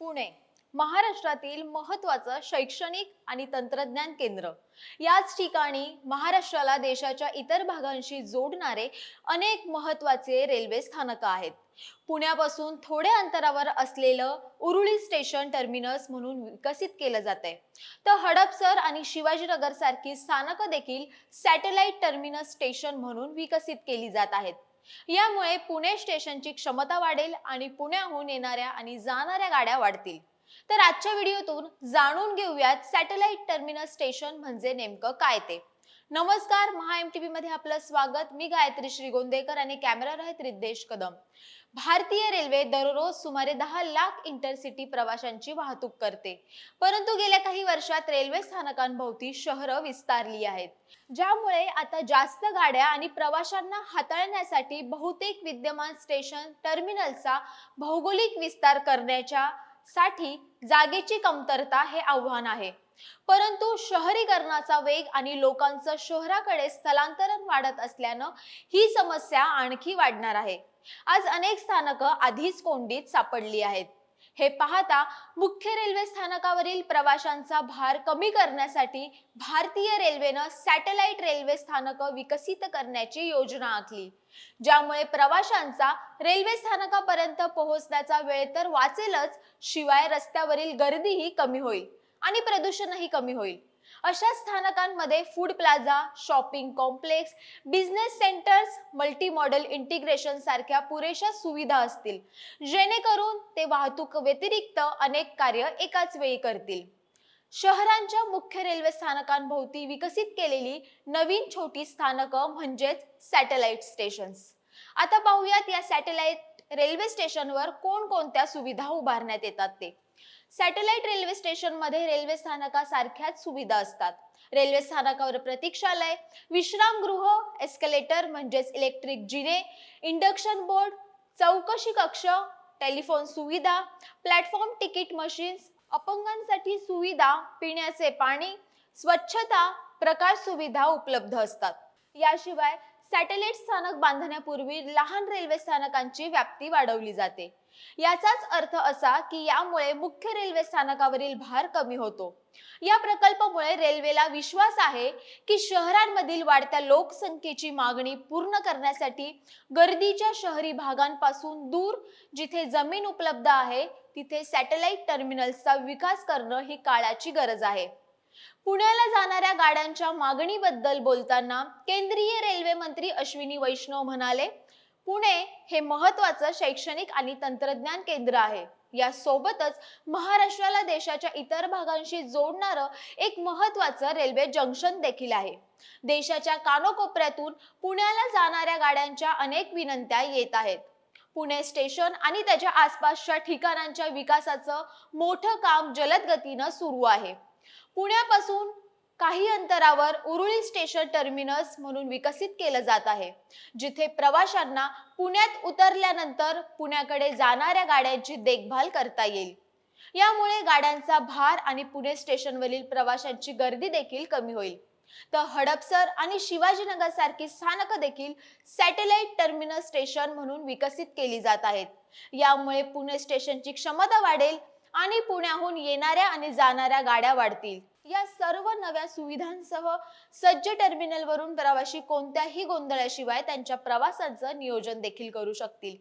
पुणे महाराष्ट्रातील महत्वाचं शैक्षणिक आणि तंत्रज्ञान केंद्र. याच ठिकाणी महाराष्ट्राला देशाच्या इतर भागांशी जोडणारे अनेक महत्त्वाचे रेल्वे स्थानक आहेत. पुण्यापासून थोड्या अंतरावर असलेलं उरुळी स्टेशन टर्मिनस म्हणून विकसित केलं जात आहे तर हडपसर आणि शिवाजीनगर सारखी स्थानकं देखील सॅटेलाइट टर्मिनस स्टेशन म्हणून विकसित केली जात आहेत. यामुळे पुणे स्टेशनची क्षमता वाढेल आणि पुण्याहून येणाऱ्या आणि जाणाऱ्या गाड्या वाढतील. तर आजच्या व्हिडिओतून जाणून घेऊयात सॅटेलाइट टर्मिनल स्टेशन म्हणजे नेमकं काय ते? नमस्कार महा एम टी मध्ये आपलं स्वागत. मी गायत्री श्रीगोंदेकर आणि कॅमेरा आहेत रिद्देश कदम. भारतीय रेल्वे दररोज सुमारे दहा लाख इंटरसिटी प्रवाशांची वाहतूक करते. परंतु गेल्या काही वर्षात रेल्वे स्थानकांभोवती शहरं विस्तारली आहेत. ज्यामुळे आता जास्त गाड्या आणि प्रवाशांना हाताळण्यासाठी बहुतेक विद्यमान स्टेशन टर्मिनलचा भौगोलिक विस्तार करण्याच्या साठी जागेची कमतरता हे आव्हान आहे. परंतु शहरीकरणाचा वेग आणि लोकांचं शहराकडे स्थलांतरण वाढत असल्यानं ही समस्या आणखी वाढणार आहे. आज अनेक स्थानकं आधीच कोंडीत सापडली आहेत. हे पाहता मुख्य रेल्वे स्थानकावरील प्रवाशांचा भार कमी करण्यासाठी भारतीय रेल्वेनं सॅटेलाइट रेल्वे स्थानक विकसित करण्याची योजना आखली. ज्यामुळे प्रवाशांचा रेल्वे स्थानकापर्यंत पोहोचण्याचा वेळ तर वाचेलच शिवाय रस्त्यावरील गर्दीही कमी होईल आणि प्रदूषणही कमी होईल. अशा स्थानकांमध्ये food plaza shopping complex business centres multi modal integration सारख्या पुरेशा सुविधा असतील. जेणेकरून ते वाहतूक व्यतिरिक्त अनेक कार्य एकाच वेळी करतील. शहरांच्या मुख्य रेल्वे स्थानकांभोवती विकसित केलेली नवीन छोटी स्थानकं म्हणजेच सॅटेलाइट स्टेशन्स आता पाहूयात या सॅटेलाइट रेल्वे स्टेशनवर कोणकोणत्या सुविधा उभारण्यात येतात ते. सॅटेलाइट रेल्वे स्टेशनमध्ये रेल्वे स्थानकासारख्याच सुविधा असतात. रेल्वे स्थानकावर प्रतीक्षालय विश्रामगृह एस्केलेटर म्हणजेच इलेक्ट्रिक जिने इंडक्शन बोर्ड चौकशी कक्ष टेलिफोन सुविधा प्लॅटफॉर्म तिकीट मशीन्स अपंगांसाठी सुविधा पिण्याचे पाणी स्वच्छता प्रकाश सुविधा उपलब्ध असतात. याशिवाय सॅटेलाइट स्थानक बांधण्यापूर्वी लहान रेल्वे स्थानकांची व्याप्ती वाढवली जाते. याचाच अर्थ असा की यामुळे मुख्य रेल्वे स्थानकावरील भार कमी होतो. या प्रकल्पामुळे रेल्वेला विश्वास आहे की शहरांमधील वाढत्या लोकसंख्येची मागणी पूर्ण करण्यासाठी गर्दीच्या शहरी भागांपासून दूर जिथे जमीन उपलब्ध आहे तिथे सॅटेलाइट टर्मिनल्सचा विकास करणं ही काळाची गरज आहे. पुण्याला जाणाऱ्या गाड्यांच्या मागणीबद्दल बोलताना केंद्रीय रेल्वे मंत्री अश्विनी वैष्णव म्हणाले पुणे हे महत्वाचं शैक्षणिक आणि तंत्रज्ञान केंद्र आहे. या सोबतच महाराष्ट्राला देशाच्या इतर भागांशी जोडणारं एक महत्वाचं रेल्वे जंक्शन देखील आहे. देशाच्या कानोकोपऱ्यातून पुण्याला जाणाऱ्या गाड्यांच्या अनेक विनंत्या येत आहेत. पुणे स्टेशन आणि त्याच्या आसपासच्या ठिकाणांच्या विकासाचं मोठं काम जलद गतीनं सुरू आहे. पुण्यापासून काही अंतरावर उरुळी स्टेशन टर्मिनस म्हणून विकसित केलं जात आहे. जिथे प्रवाशांना पुण्यात उतरल्यानंतर पुण्याकडे जाणाऱ्या गाड्यांची देखभाल करता येईल. यामुळे गाड्यांचा भार आणि पुणे स्टेशनवरील प्रवाशांची गर्दी देखील कमी होईल. तर हडपसर आणि शिवाजीनगर सारखी स्थानक देखील सॅटेलाइट टर्मिनस स्टेशन म्हणून विकसित केली जात आहेत. यामुळे पुणे स्टेशनची क्षमता वाढेल आणि पुण्याहून येणाऱ्या आणि जाणाऱ्या गाड्या वाढतील. या सर्व नव्या सुविधांसह सज्ज टर्मिनलवरून प्रवाशी कोणत्याही गोंधळाशिवाय त्यांच्या प्रवासाचं नियोजन देखील करू शकतील.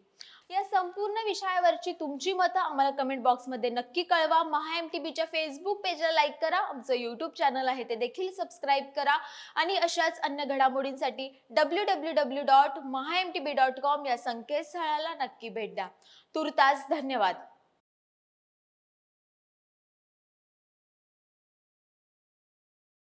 या संपूर्ण विषयावरची तुमची मतं आम्हाला कमेंट बॉक्समध्ये नक्की कळवा. महा एम टी बीच्या फेसबुक पेजला लाईक करा. आमचं यूट्यूब चॅनल आहे ते देखील सबस्क्राईब करा. आणि अशाच अन्य घडामोडींसाठी W W W dot Maha M T B dot com या संकेतस्थळाला नक्की भेट द्या. तुर्तास धन्यवाद.